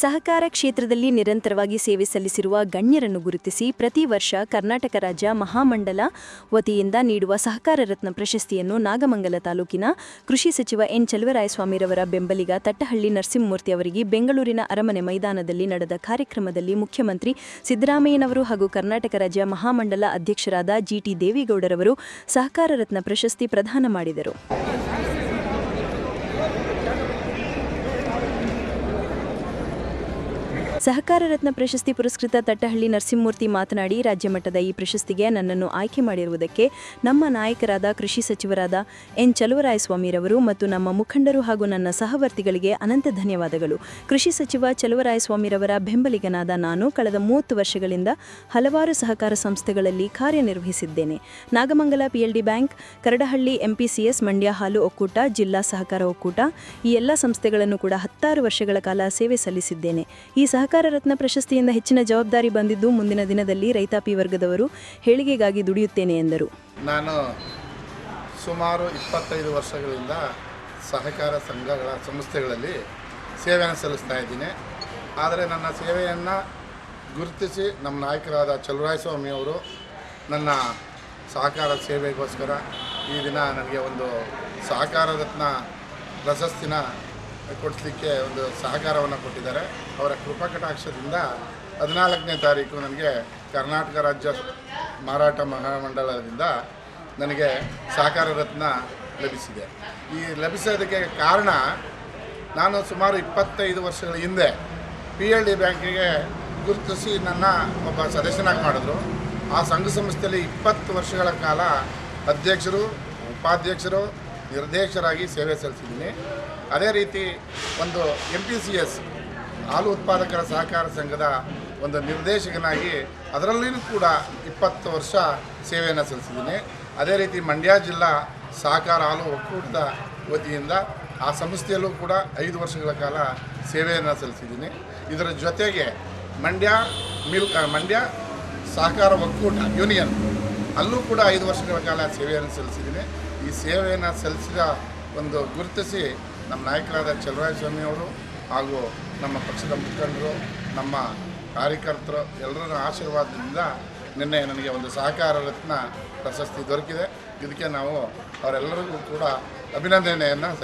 ಸಹಕಾರ ಕ್ಷೇತ್ರದಲ್ಲಿ ನಿರಂತರವಾಗಿ ಸೇವೆ ಸಲ್ಲಿಸಿರುವ ಗಣ್ಯರನ್ನು ಗುರುತಿಸಿ ಪ್ರತಿ ವರ್ಷ ಕರ್ನಾಟಕ ರಾಜ್ಯ ಮಹಾಮಂಡಲ ವತಿಯಿಂದ ನೀಡುವ ಸಹಕಾರ ರತ್ನ ಪ್ರಶಸ್ತಿಯನ್ನು ನಾಗಮಂಗಲ ತಾಲೂಕಿನ ಕೃಷಿ ಸಚಿವ ಎನ್ ಚಲುವರಾಯಸ್ವಾಮಿರವರ ಬೆಂಬಲಿಗ ತಟ್ಟಹಳ್ಳಿ ನರಸಿಂಹಮೂರ್ತಿ ಅವರಿಗೆ ಬೆಂಗಳೂರಿನ ಅರಮನೆ ಮೈದಾನದಲ್ಲಿ ನಡೆದ ಕಾರ್ಯಕ್ರಮದಲ್ಲಿ ಮುಖ್ಯಮಂತ್ರಿ ಸಿದ್ದರಾಮಯ್ಯನವರು ಹಾಗೂ ಕರ್ನಾಟಕ ರಾಜ್ಯ ಮಹಾಮಂಡಲ ಅಧ್ಯಕ್ಷರಾದ ಜಿಟಿ ದೇವೇಗೌಡರವರು ಸಹಕಾರ ರತ್ನ ಪ್ರಶಸ್ತಿ ಪ್ರದಾನ ಮಾಡಿದರು. ಸಹಕಾರ ರತ್ನ ಪ್ರಶಸ್ತಿ ಪುರಸ್ಕೃತ ತಟ್ಟಹಳ್ಳಿ ನರಸಿಂಹಮೂರ್ತಿ ಮಾತನಾಡಿ, ರಾಜ್ಯ ಮಟ್ಟದ ಈ ಪ್ರಶಸ್ತಿಗೆ ನನ್ನನ್ನು ಆಯ್ಕೆ ಮಾಡಿರುವುದಕ್ಕೆ ನಮ್ಮ ನಾಯಕರಾದ ಕೃಷಿ ಸಚಿವರಾದ ಎನ್ ಚಲುವರಾಯಸ್ವಾಮಿರವರು ಮತ್ತು ನಮ್ಮ ಮುಖಂಡರು ಹಾಗೂ ನನ್ನ ಸಹವರ್ತಿಗಳಿಗೆ ಅನಂತ ಧನ್ಯವಾದಗಳು. ಕೃಷಿ ಸಚಿವ ಚಲುವರಾಯಸ್ವಾಮಿರವರ ಬೆಂಬಲಿಗನಾದ ನಾನು ಕಳೆದ ಮೂವತ್ತು ವರ್ಷಗಳಿಂದ ಹಲವಾರು ಸಹಕಾರ ಸಂಸ್ಥೆಗಳಲ್ಲಿ ಕಾರ್ಯನಿರ್ವಹಿಸಿದ್ದೇನೆ. Nagamangala PLD bank, Karadahalli MPCS Mandya ಹಾಲು ಒಕ್ಕೂಟ, ಜಿಲ್ಲಾ ಸಹಕಾರ ಒಕ್ಕೂಟ ಈ ಎಲ್ಲ ಸಂಸ್ಥೆಗಳನ್ನು ಕೂಡ ಹತ್ತಾರು ವರ್ಷಗಳ ಕಾಲ ಸೇವೆ ಸಲ್ಲಿಸಿದ್ದೇನೆ. ಈ ಸಹಕಾರ ರತ್ನ ಪ್ರಶಸ್ತಿಯಿಂದ ಹೆಚ್ಚಿನ ಜವಾಬ್ದಾರಿ ಬಂದಿದ್ದು ಮುಂದಿನ ದಿನದಲ್ಲಿ ರೈತಾಪಿ ವರ್ಗದವರು ಹೇಳಿಗೆಗಾಗಿ ದುಡಿಯುತ್ತೇನೆ ಎಂದರು. ನಾನು ಸುಮಾರು ಇಪ್ಪತ್ತೈದು ವರ್ಷಗಳಿಂದ ಸಹಕಾರ ಸಂಘಗಳ ಸಂಸ್ಥೆಗಳಲ್ಲಿ ಸೇವೆಯನ್ನು ಸಲ್ಲಿಸ್ತಾ ಇದ್ದೀನಿ. ಆದರೆ ನನ್ನ ಸೇವೆಯನ್ನು ಗುರುತಿಸಿ ನಮ್ಮ ನಾಯಕರಾದ ಚಲುವರಾಯಸ್ವಾಮಿ ಅವರು ನನ್ನ ಸಹಕಾರ ಸೇವೆಗೋಸ್ಕರ ಈ ದಿನ ನನಗೆ ಒಂದು ಸಹಕಾರ ರತ್ನ ಪ್ರಶಸ್ತಿನ ಕೊಡಿಸ್ಲಿಕ್ಕೆ ಒಂದು ಸಹಕಾರವನ್ನು ಕೊಟ್ಟಿದ್ದಾರೆ. ಅವರ ಕೃಪಕಟಾಕ್ಷದಿಂದ ಹದಿನಾಲ್ಕನೇ ತಾರೀಕು ನನಗೆ ಕರ್ನಾಟಕ ರಾಜ್ಯ ಮಾರಾಟ ಮಹಾಮಂಡಲದಿಂದ ನನಗೆ ಸಹಕಾರ ರತ್ನ ಲಭಿಸಿದೆ. ಈ ಲಭಿಸೋದಕ್ಕೆ ಕಾರಣ ನಾನು ಸುಮಾರು ಇಪ್ಪತ್ತೈದು ವರ್ಷಗಳ ಹಿಂದೆ ಪಿ ಎಲ್ ಡಿ ಬ್ಯಾಂಕಿಗೆ ಗುರುತಿಸಿ ನನ್ನ ಒಬ್ಬ ಸದಸ್ಯನಾಗಿ ಮಾಡಿದ್ರು. ಆ ಸಂಘ ಸಂಸ್ಥೆಯಲ್ಲಿ ಇಪ್ಪತ್ತು ವರ್ಷಗಳ ಕಾಲ ಅಧ್ಯಕ್ಷರು, ಉಪಾಧ್ಯಕ್ಷರು ನಿರ್ದೇಶಕರಾಗಿ ಸೇವೆ ಸಲ್ಲಿಸಿದ್ದೀನಿ. ಅದೇ ರೀತಿ ಒಂದು ಎಂ ಪಿ ಸಿ ಎಸ್ ಹಾಲು ಉತ್ಪಾದಕರ ಸಹಕಾರ ಸಂಘದ ಒಂದು ನಿರ್ದೇಶಕನಾಗಿ ಅದರಲ್ಲಿಯೂ ಕೂಡ ಇಪ್ಪತ್ತು ವರ್ಷ ಸೇವೆಯನ್ನು ಸಲ್ಲಿಸಿದ್ದೀನಿ. ಅದೇ ರೀತಿ ಮಂಡ್ಯ ಜಿಲ್ಲಾ ಸಹಕಾರ ಹಾಲು ಒಕ್ಕೂಟದ ವತಿಯಿಂದ ಆ ಸಂಸ್ಥೆಯಲ್ಲೂ ಕೂಡ ಐದು ವರ್ಷಗಳ ಕಾಲ ಸೇವೆಯನ್ನು ಸಲ್ಲಿಸಿದ್ದೀನಿ. ಇದರ ಜೊತೆಗೆ ಮಂಡ್ಯ ಮಿಲ್ಕ್ ಮಂಡ್ಯ ಸಹಕಾರ ಒಕ್ಕೂಟ, ಯೂನಿಯನ್ ಅಲ್ಲೂ ಕೂಡ ಐದು ವರ್ಷಗಳ ಕಾಲ ಸೇವೆಯನ್ನು ಸಲ್ಲಿಸಿದ್ದೀನಿ. ಈ ಸೇವೆಯನ್ನು ಸಲ್ಲಿಸಿದ ಒಂದು ಗುರುತಿಸಿ ನಮ್ಮ ನಾಯಕರಾದ ಅವರು ಹಾಗೂ ನಮ್ಮ ಪಕ್ಷದ ಮುಖಂಡರು, ನಮ್ಮ ಕಾರ್ಯಕರ್ತರು ಎಲ್ಲರ ಆಶೀರ್ವಾದದಿಂದ ನಿನ್ನೆ ನನಗೆ ಒಂದು ಸಹಕಾರ ರತ್ನ ಪ್ರಶಸ್ತಿ ದೊರಕಿದೆ. ಇದಕ್ಕೆ ನಾವು ಅವರೆಲ್ಲರಿಗೂ ಕೂಡ ಅಭಿನಂದನೆಯನ್ನು